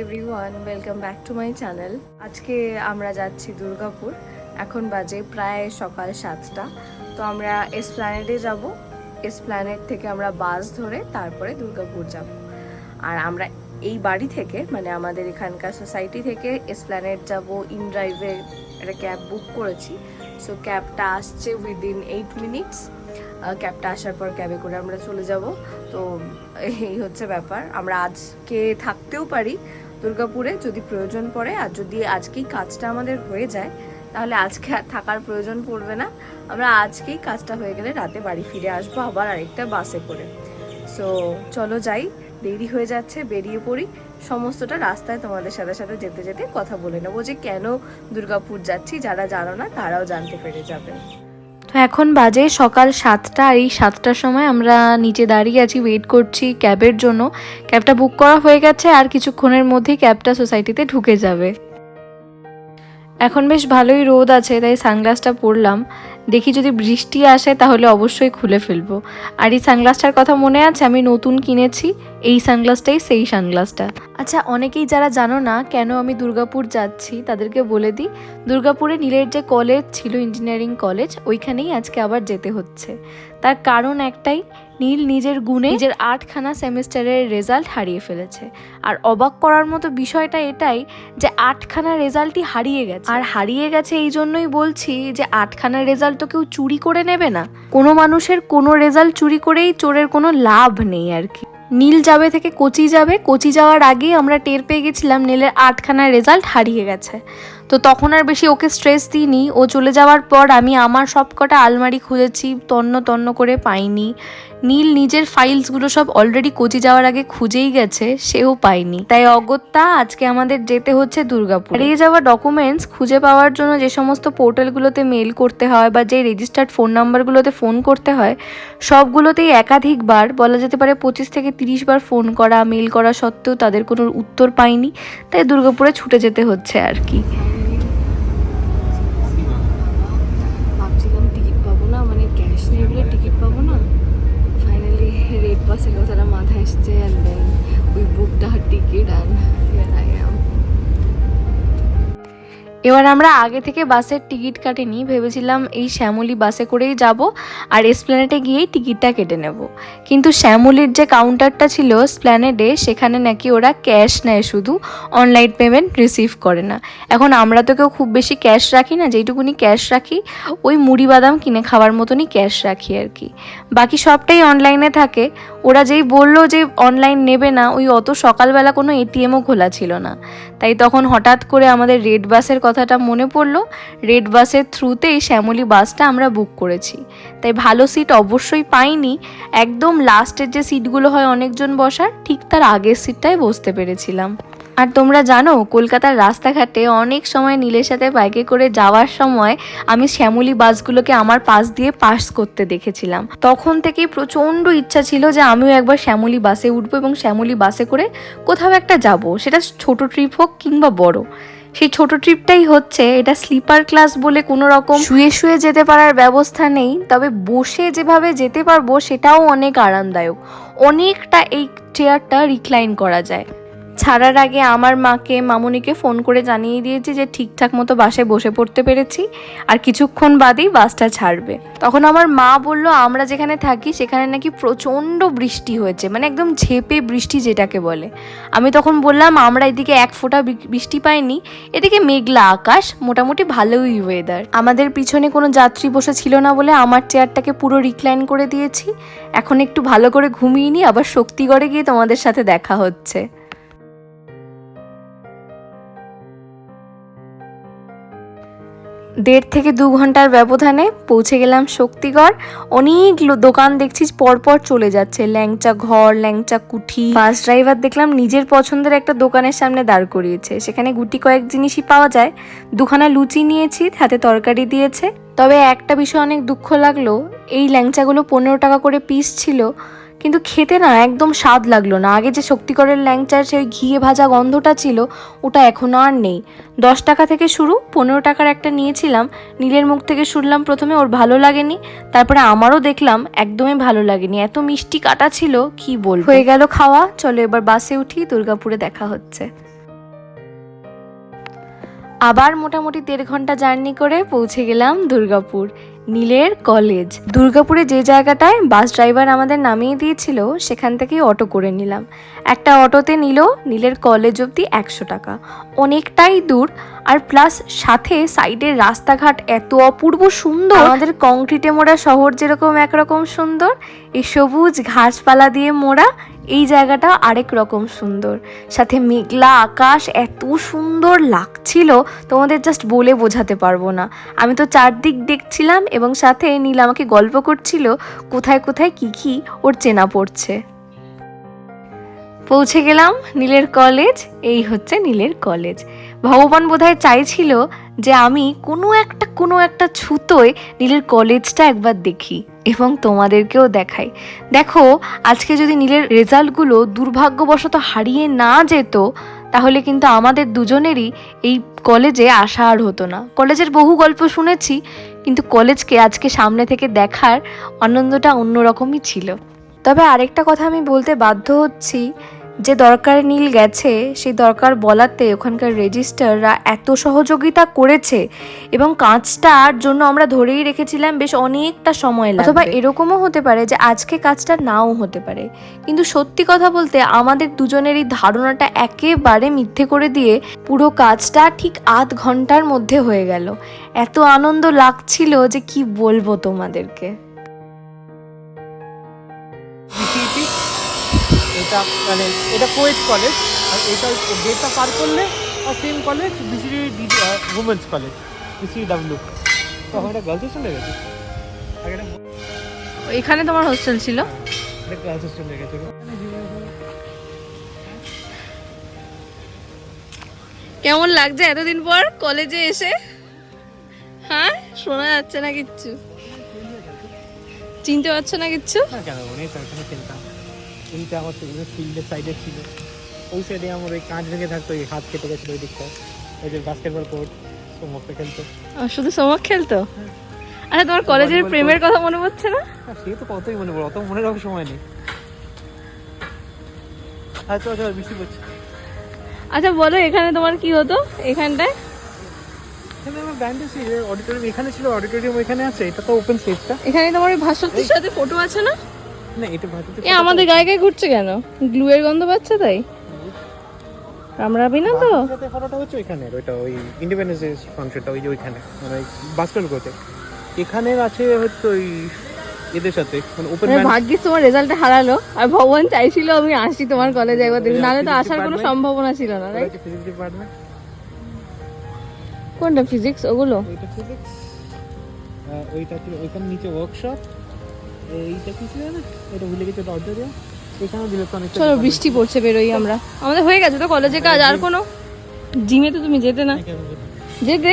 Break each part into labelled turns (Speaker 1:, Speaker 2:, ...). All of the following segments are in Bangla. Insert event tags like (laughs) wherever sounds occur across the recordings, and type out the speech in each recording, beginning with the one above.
Speaker 1: Everyone welcome back to my channel আজকে আমরা যাচ্ছি দুর্গাপুর। এখন বাজে প্রায় সকাল সাতটা। তো আমরা এসপ্ল্যানেডে যাব। এসপ্ল্যানেড থেকে আমরা বাস ধরে তারপরে দুর্গাপুর যাব। আর আমরা এই বাড়ি থেকে মানে আমাদের এখানকার সোসাইটি থেকে এসপ্ল্যানেড যাব। ইন ড্রাইভে একটা ক্যাব বুক করেছি। সো ক্যাবটা আসছে উইদিন এইট মিনিটস ক্যাবটা আসার পর ক্যাবে করে আমরা চলে যাব। তো, এই হচ্ছে ব্যাপার। আমরা আজকে থাকতেও পারি। দুর্গাপুরে যদি প্রয়োজন পড়ে আর যদি আজকেই কাজটা আমাদের হয়ে যায়, তাহলে আজকে আর থাকার প্রয়োজন পড়বে না। আমরা আজকেই কাজটা হয়ে গেলে রাতে বাড়ি ফিরে আসব আবার আরেকটা বাসে করে। সো চলো যাই, দেরি হয়ে যাচ্ছে, বেরিয়ে পড়ি। সমস্তটা রাস্তায় তোমাদের সাথে সাথে যেতে যেতে কথা বলে নেব যে কেন দুর্গাপুর যাচ্ছি, যারা জানো না তারাও জানতে পেরে যাবে।
Speaker 2: তো এখন বাজে সকাল সাতটা আর এই সাতটার সময় আমরা নিচে দাঁড়িয়ে আছি ওয়েট করছি ক্যাবের জন্য। ক্যাবটা বুক করা হয়ে গেছে আর কিছুক্ষণের মধ্যেই ক্যাবটা সোসাইটিতে ঢুকে যাবে। এখন বেশ ভালোই রোদ আছে, তাই সানগ্লাসটা পরলাম। দেখি যদি বৃষ্টি আসে তাহলে অবশ্যই খুলে ফেলব। আর এই সানগ্লাসটার কথা মনে আছে? আমি নতুন কিনেছি, এই সানগ্লাসটাই সেই সানগ্লাসটা। আচ্ছা অনেকেই যারা জানো না কেন আমি দুর্গাপুর যাচ্ছি, তাদেরকে বলে দিই। দুর্গাপুরে নীলের যে কলেজ ছিল, ইঞ্জিনিয়ারিং কলেজ, ওইখানেই আজকে আবার যেতে হচ্ছে। তার কারণ একটাই নীল নিজের গুণে নিজের আটখানা সেমিস্টারের রেজাল্ট হারিয়ে ফেলেছে। আর অবাক করার মতো বিষয়টা এটাই যে আটখানা রেজাল্টই হারিয়ে গেছে। আর হারিয়ে গেছে এই জন্যই বলছি যে আটখানা রেজাল্ট তো কেউ চুরি করে নেবে না। কোনো মানুষের কোনো রেজাল্ট চুরি করেই চোরের কোনো লাভ নেই আর কি। নীল যাবে থেকে কোচি যাবে, কোচি যাওয়ার আগেই আমরা টের পেয়ে গেছিলাম নীলের আটখানা রেজাল্ট হারিয়ে গেছে। তো তখন আর বেশি ওকে স্ট্রেস দিইনি, ও চলে যাওয়ার পর আমি আমার সবকটা আলমারি খুঁজেছি তন্ন তন্ন করে পাইনি। নীল নিজের ফাইলসগুলো সব অলরেডি কোচি যাওয়ার আগে খুঁজেই গেছে, সেও পায়নি। তাই অগত্যা আজকে আমাদের যেতে হচ্ছে দুর্গাপুর। হারিয়ে যাওয়া ডকুমেন্টস খুঁজে পাওয়ার জন্য যে সমস্ত পোর্টালগুলোতে মেল করতে হয় বা যে রেজিস্টার্ড ফোন নাম্বারগুলোতে ফোন করতে হয়, সবগুলোতেই একাধিকবার, বলা যেতে পারে পঁচিশ থেকে তিরিশ বার ফোন করা মেল করা সত্ত্বেও তাদের কোনো উত্তর পাইনি। তাই দুর্গাপুরে ছুটে যেতে হচ্ছে আর কি
Speaker 1: ভাবছিলাম টিকিট পাবো না মানে ক্যাশ নেই বলে টিকিট পাবো না ফাইনালি বাসের কথাটা মাথায় এসছে and then we are ticket and
Speaker 2: এবার আমরা আগে থেকে বাসের টিকিট কাটিনি, ভেবেছিলাম এই শ্যামলি বাসে করেই যাব আর এসপ্ল্যানেটে গিয়েই টিকিটটা কেটে নেব। কিন্তু শ্যামলির যে কাউন্টারটা ছিল স্প্ল্যানেডে সেখানে নাকি ওরা ক্যাশ নেয় শুধু অনলাইন পেমেন্ট রিসিভ করে না। এখন আমরা তো কেউ খুব বেশি ক্যাশ রাখি না, যেইটুকুনি ক্যাশ রাখি, ওই মুড়ি বাদাম কিনে খাওয়ার মতনই ক্যাশ রাখি আর কি। বাকি সবটাই অনলাইনে থাকে ওরা যেই বলল যে অনলাইন নেবে না, ওই অত সকালবেলা কোনো এটিএমও খোলা ছিল না। তাই তখন হঠাৎ করে আমাদের রেড বাসের কথাটা মনে পড়ল। রেড বাসের থ্রুতেই শ্যামলী বাসটা আমরা বুক করেছি। তাই ভালো সিট অবশ্যই পাইনি। একদম লাস্টের যে সিটগুলো হয় অনেকজন বসার, ঠিক তার আগের সিটটাই বসতে পেরেছিলাম। আর তোমরা জানো, কলকাতার রাস্তাঘাটে অনেক সময় নীলের সাথে বাইকে করে যাওয়ার সময় আমি শ্যামলী বাসগুলোকে আমার পাশ দিয়ে পাস করতে দেখেছিলাম। তখন থেকেই প্রচণ্ড ইচ্ছা ছিল যে আমিও একবার শ্যামলী বাসে উঠবো এবং শ্যামলী বাসে করে কোথাও একটা যাব। সেটা ছোট ট্রিপ হোক কিংবা বড়। সেই ছোট ট্রিপটাই হচ্ছে এটা স্লিপার ক্লাস বলে কোনো রকম শুয়ে শুয়ে যেতে পারার ব্যবস্থা নেই, তবে বসে যেভাবে যেতে পারব সেটাও অনেক আরামদায়ক। অনেকটা এই চেয়ারটা রিক্লাইন করা যায়। ছাড়ার আগে আমার মাকে, মামুনিকে ফোন করে জানিয়ে দিয়েছি যে ঠিকঠাক মতো বাসে বসে পড়তে পেরেছি আর কিছুক্ষণ বাদেই বাসটা ছাড়বে। তখন আমার মা বলল, আমরা যেখানে থাকি সেখানে নাকি প্রচণ্ড বৃষ্টি হয়েছে। মানে একদম ঝেপে বৃষ্টি যেটাকে বলে। আমি তখন বললাম, আমরা এদিকে এক ফোঁটা বৃষ্টি পাইনি। এদিকে মেঘলা আকাশ, মোটামুটি ভালোই ওয়েদার আমাদের পিছনে কোনো যাত্রী বসে ছিল না বলে আমার চেয়ারটাকে পুরো রিক্লাইন করে দিয়েছি। এখন একটু ভালো করে ঘুমিয়ে নিই আবার শক্তিগড়ে গিয়ে তোমাদের সাথে দেখা হচ্ছে। দেড় থেকে দু ঘণ্টার ব্যবধানে পৌঁছে গেলাম শক্তিগড়। অনেক দোকান দেখছি, পরপর চলে যাচ্ছে। ল্যাংচা ঘর, ল্যাংচা কুঠি। বাস ড্রাইভার দেখলাম নিজের পছন্দের একটা দোকানের সামনে দাঁড় করিয়েছে। সেখানে গুটি কয়েক জিনিসই পাওয়া যায়। দুখানা লুচি নিয়েছি, হাতে তরকারি দিয়েছে। তবে একটা বিষয় অনেক দুঃখ লাগল, এই ল্যাংচাগুলো পনেরো টাকা করে পিস ছিল। কিন্তু খেতে না একদম স্বাদ লাগল না। আগে যে শক্তিকরের ল্যাংচার, সেই ঘিয়ে ভাজা গন্ধটা ছিল, ওটা এখন আর নেই। দশ টাকা থেকে শুরু, পনেরো টাকার একটা নিয়েছিলাম। নীলের মুখ থেকে শুনলাম প্রথমে ওর ভালো লাগেনি, তারপরে আমারও দেখলাম একদমই ভালো লাগেনি। এত মিষ্টি কাটা ছিল, কি বল হয়ে গেল খাওয়া, চলো এবার বাসে উঠি, দুর্গাপুরে দেখা হচ্ছে। আবার মোটামুটি দেড় ঘণ্টা জার্নি করে পৌঁছে গেলাম দুর্গাপুর, নীলের কলেজ। দুর্গাপুরে যে জায়গাটায় বাস ড্রাইভার আমাদের নামিয়ে দিয়েছিল, সেখান থেকেই অটো করে নিলাম। একটা অটোতে নিল নীলের কলেজ অবধি একশো টাকা। অনেকটাই দূর, আর প্লাস সাথে সাইডের রাস্তাঘাট এত অপূর্ব সুন্দর। আমাদের কংক্রিটে মোড়া শহর যেরকম একরকম সুন্দর, এই সবুজ ঘাসপালা দিয়ে মোড়া এই জায়গাটা আরেক রকম সুন্দর। সাথে মেঘলা আকাশ এত সুন্দর লাগছিল, তোমাদের জাস্ট বলে বোঝাতে পারব না। আমি তো চারদিক দেখছিলাম এবং সাথে নীল আমাকে গল্প করছিল, কোথায় কোথায় কী কী ওর চেনা পড়ছে। পৌঁছে গেলাম নীলের কলেজ এই হচ্ছে নীলের কলেজ ভগবান বোধহয় চাইছিল যে আমি কোনো একটা কোনো একটা ছুতোয় নীলের কলেজটা একবার দেখি এবং তোমাদেরকেও দেখাই। দেখো, আজকে যদি নীলের রেজাল্টগুলো দুর্ভাগ্যবশত হারিয়ে না যেত, তাহলে কিন্তু আমাদের দুজনেরই এই কলেজে আসা আর হতো না। কলেজের বহু গল্প শুনেছি, কিন্তু কলেজকে আজকে সামনে থেকে দেখার আনন্দটা অন্যরকমই ছিল। তবে আরেকটা কথা আমি বলতে বাধ্য হচ্ছি যে দরকারে নীল গেছে, সেই দরকার বলাতে ওখানকার রেজিস্টাররা এত সহযোগিতা করেছে এবং কাজটার জন্য আমরা ধরেই রেখেছিলাম বেশ অনেকটা সময় লাগবে। অথবা এরকমও হতে পারে যে আজকে কাজটা নাও হতে পারে। কিন্তু সত্যি কথা বলতে আমাদের দুজনের এই ধারণাটা একেবারে মিথ্যে করে দিয়ে পুরো কাজটা ঠিক আধ ঘণ্টার মধ্যে হয়ে গেল। এত আনন্দ লাগছিল যে কি বলব তোমাদেরকে।
Speaker 3: এটা মানে এটা কোয়েট কলেজ আর এটা গেটটা পার করলে আর same college BCD women's college BCW. তখন এটা গার্লস হোস্টেল হয়ে গেছে।
Speaker 1: এখানে তোমার হোস্টেল ছিল?
Speaker 3: এটা গার্লস হোস্টেল হয়ে গেছে।
Speaker 1: কেমন লাগছে এতদিন পর কলেজে এসে? হ্যাঁ শোনা যাচ্ছে না কিচ্ছু। চিনতে পারছ না কিচ্ছু?
Speaker 3: না কেন? কিন্তু আমার ফিল্ডের সাইডে ছিল। ওই সাইডে আমার ওই কাঁচ ভেঙে থাকতো ওই হাত কেটে গেছিল ওই দিকটা ওই যে বাস্কেটবল কোর্ট সমস্ত খেলতো।
Speaker 1: শুধু সোমক খেলতো? আচ্ছা তোমার কলেজের প্রেমের কথা মনে পড়ছে না?
Speaker 3: আর সে তো কতই মনে পড়ে অত মনে রাখার সময় নেই। আচ্ছা আচ্ছা বৃষ্টি পড়ছে
Speaker 1: আচ্ছা বলো এখানে তোমার কি হতো? এখানটায়?
Speaker 3: এখানে আমার ব্যান্ডে ছিল অডিটোরিয়াম এখানে ছিল অডিটোরিয়াম এখানে আছে এটা তো ওপেন স্পেসটা
Speaker 1: এখানে তোমার ভাস্বতীর সাথে ফটো আছে না?
Speaker 3: না এটা ভারতীয়
Speaker 1: এ আমাদের গায়ে গায়ে ঘুরছে কেন? গ্লুয়ের গন্ধ পাচ্ছে তাই? কামড়াবি না তো?
Speaker 3: সাথে ফটোটা হচ্ছে ওইখানে ওইটা ওই ইন্ডিপেন্ডেন্স ডে ফাংশনটা ওই যে ওইখানে মানে বাস্কেট কোর্টে এখানে আছে হচ্ছে ওই এদের সাথে মানে ওপেন
Speaker 1: ভাগ্যিস তোমার রেজাল্টটা হারালো। আর ভগবান চাইছিল আমি আসি তোমার কলেজে একবার দেখি নাহলে তো আসার কোনো সম্ভাবনা ছিল না রাইট
Speaker 3: ফিজিক্স ডিপার্টমেন্ট
Speaker 1: কোনটা ফিজিক্স ওগুলো?
Speaker 3: ওইটা ফিজিক্স ওইটা ওইখানে নিচে ওয়ার্কশপ এইটা না? এটা ভুলে গেছে
Speaker 1: চলো বৃষ্টি পড়ছে বেরোই আমরা। আমাদের হয়ে গেছে তো কলেজে কাজ আর কোনো? জিমে তো তুমি যেতে না। যেতে?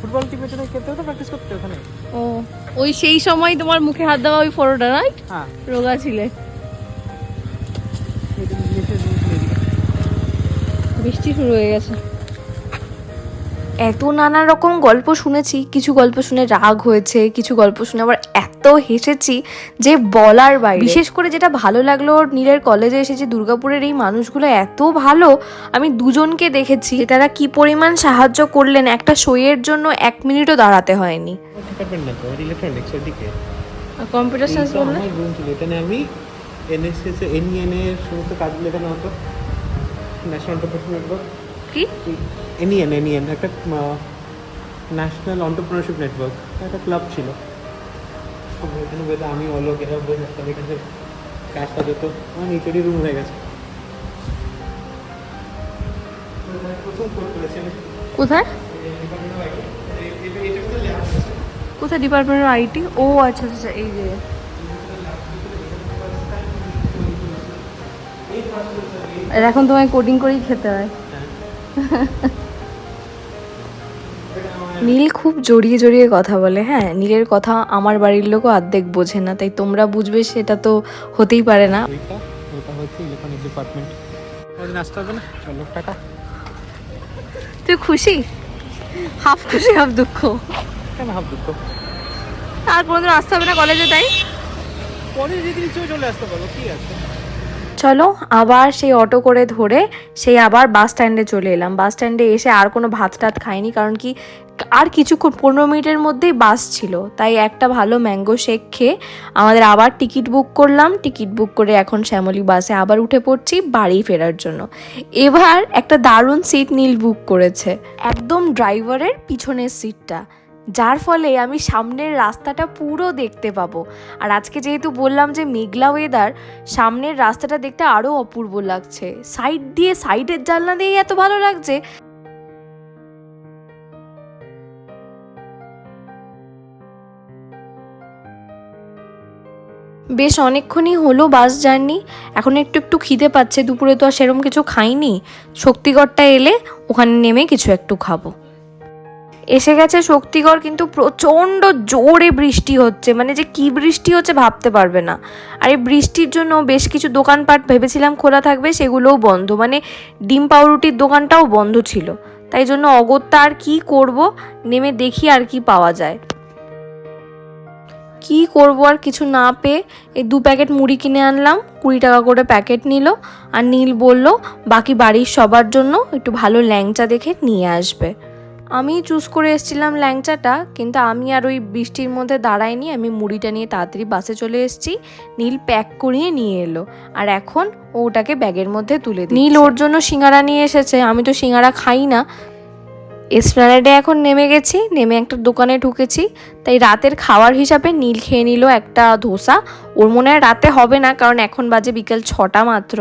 Speaker 3: ফুটবল টিমের জন্য খেলতে হতো প্র্যাকটিস করতে ওখানে?
Speaker 1: ও ওই সেই সময় তোমার মুখে হাত দেওয়া ওই ফটোটা রাইট
Speaker 3: হ্যাঁ।
Speaker 1: রোগা ছিলে। বৃষ্টি শুরু হয়ে গেছে।
Speaker 2: এত নানা রকম গল্প শুনেছি। কিছু গল্প শুনে রাগ হয়েছে কিছু গল্প শুনে আবার এত হেসেছি যে বলার বাইরে। বিশেষ করে যেটা ভালো লাগল নীলের কলেজে এসে যে দুর্গাপুরের এই মানুষগুলো এত ভালো আমি দুজনকে দেখেছি তারা কি পরিমাণ সাহায্য করলেন একটা শোয়ের জন্য এক মিনিটও দাঁড়াতে হয়নি।
Speaker 1: কম্পিউটার সায়েন্স বললে?
Speaker 3: ছিল এখানে আমি এনএসএস এর সমস্ত কাজগুলো এখানে হতো। ন্যাশনাল অন্টারপ্রেনার নেটওয়ার্ক
Speaker 1: কি?
Speaker 3: এনইএন এনইএন একটা ন্যাশনাল অন্টারপ্রেনারশিপ নেটওয়ার্ক একটা ক্লাব ছিল। এখানে বেদা আমি অলোক এরা বসে থাকতাম এখানে কাজটা যেত আমার নিচেরই রুম হয়ে গেছে
Speaker 1: কোথায়? কোথায়? ডিপার্টমেন্ট আইটি ও আচ্ছা আচ্ছা এই যে। এখন তোমায় কোডিং করেই খেতে হয়। (laughs)
Speaker 2: নীল খুব জড়িয়ে জড়িয়ে কথা বলে হ্যাঁ নীলের কথা আমার বাড়ির লোকও অর্ধেক বোঝে না তাই তোমরা বুঝবে সেটা তো হতেই পারে না।
Speaker 3: হচ্ছে ইলেকট্রনিক ডিপার্টমেন্ট আসতে হবে না? চলো
Speaker 1: তুই খুশি? হাফ খুশি হাফ দুঃখ।
Speaker 3: কেন হাফ দুঃখ?
Speaker 1: আর কোনোদিন আসতে হবে না কলেজে তাই?
Speaker 3: যেদিন চলে আসতে পারো কি আছে?
Speaker 2: চলো, আবার সেই অটো করে ধরে সেই আবার বাস স্ট্যান্ডে চলে এলাম। বাস স্ট্যান্ডে এসে আর কোনো ভাত টাত খাইনি, কারণ কি আর কিছুক্ষণ, পনেরো মিনিটের মধ্যেই বাস ছিল। তাই একটা ভালো ম্যাঙ্গো শেক খেয়ে আমাদের আবার টিকিট বুক করলাম। টিকিট বুক করে এখন শ্যামলী বাসে আবার উঠে পড়ছি বাড়ি ফেরার জন্য। এবার একটা দারুণ সিট নীল বুক করেছে। একদম ড্রাইভারের পিছনের সিটটা যার ফলে আমি সামনের রাস্তাটা পুরো দেখতে পাবো। আর আজকে যেহেতু বললাম যে মেঘলা ওয়েদার সামনের রাস্তাটা দেখতে আরও অপূর্ব লাগছে। সাইড দিয়ে সাইডের জানলা দিয়েই এত ভালো লাগছে। বেশ অনেকক্ষণই হলো বাস জার্নি। এখন একটু একটু খিদে পাচ্ছে, দুপুরে তো আর সেরম কিছু খাইনি। শক্তিগড়টা এলে ওখানে নেমে কিছু একটু খাব। এসে গেছে শক্তিগড়, কিন্তু প্রচণ্ড জোরে বৃষ্টি হচ্ছে। মানে যে কি বৃষ্টি হচ্ছে ভাবতে পারবে না। আর এই বৃষ্টির জন্য বেশ কিছু দোকানপাট ভেবেছিলাম খোলা থাকবে, সেগুলোও বন্ধ। মানে ডিম পাউরুটির দোকানটাও বন্ধ ছিল। তাই জন্য অগত্যা আর কি করব, নেমে দেখি আর কি পাওয়া যায়। কি করব আর কিছু না পেয়ে এই দু প্যাকেট মুড়ি কিনে আনলাম, কুড়ি টাকা করে প্যাকেট নিল। আর নীল বলল, বাকি বাড়ির সবার জন্য একটু ভালো ল্যাংচা দেখে নিয়ে আসবে। আমি চুজ করে এসেছিলাম ল্যাংচাটা, কিন্তু আমি আর ওই বৃষ্টির মধ্যে দাঁড়াইনি, আমি মুড়িটা নিয়ে তাড়াতাড়ি বাসে চলে এসেছি। নীল প্যাক করিয়ে নিয়ে এলো, আর এখন ওটাকে ব্যাগের মধ্যে তুলে দিই নীল ওর জন্য সিঙ্গারা নিয়ে এসেছে, আমি তো সিঙ্গারা খাই না এসপ্ল্যানেডে এখন নেমে গেছি, নেমে একটা দোকানে ঢুকেছি। তাই রাতের খাওয়ার হিসাবে নীল খেয়ে নিল একটা ধোসা। ওর মনে হয় রাতে হবে না, কারণ এখন বাজে বিকেল ছটা মাত্র।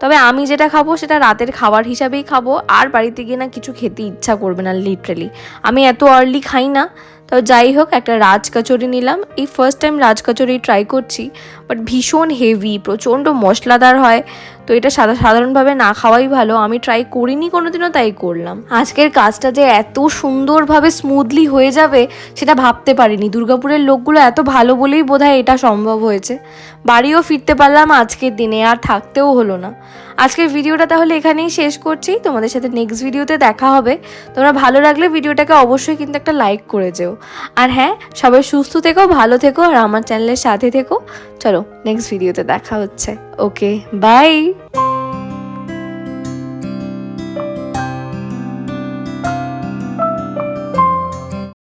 Speaker 2: তবে আমি যেটা খাব সেটা রাতের খাবার হিসাবেই খাব। আর বাড়িতে গিয়ে না কিছু খেতে ইচ্ছা করবে না লিটারেলি আমি এত আর্লি খাই না। তো যাই হোক, একটা রাজ কচুরি নিলাম। এই first time Raj kachori try করছি বাট ভীষণ হেভি প্রচণ্ড মশলাদার হয়। তো এটা সাদা সাধারণভাবে না খাওয়াই ভালো। আমি ট্রাই করিনি, কোনোদিনও তাই করলাম। আজকের কাজটা যে এত সুন্দরভাবে স্মুথলি হয়ে যাবে, সেটা ভাবতে পারিনি। দুর্গাপুরের লোকগুলো এত ভালো বলেই বোধহয় এটা সম্ভব হয়েছে। বাড়িও ফিরতে পারলাম আজকের দিনে, আর থাকতেও হলো না। আজকের ভিডিওটা তাহলে এখানেই শেষ করছি। তোমাদের সাথে নেক্সট ভিডিওতে দেখা হবে। তোমরা ভালো লাগলে ভিডিওটাকে অবশ্যই কিন্তু একটা লাইক করে যেও। আর হ্যাঁ সবাই সুস্থ থেকো, ভালো থেকো, আর আমার চ্যানেলের সাথে থেকো। চলো নেক্সট ভিডিওতে দেখা হচ্ছে। Okay bye Bye.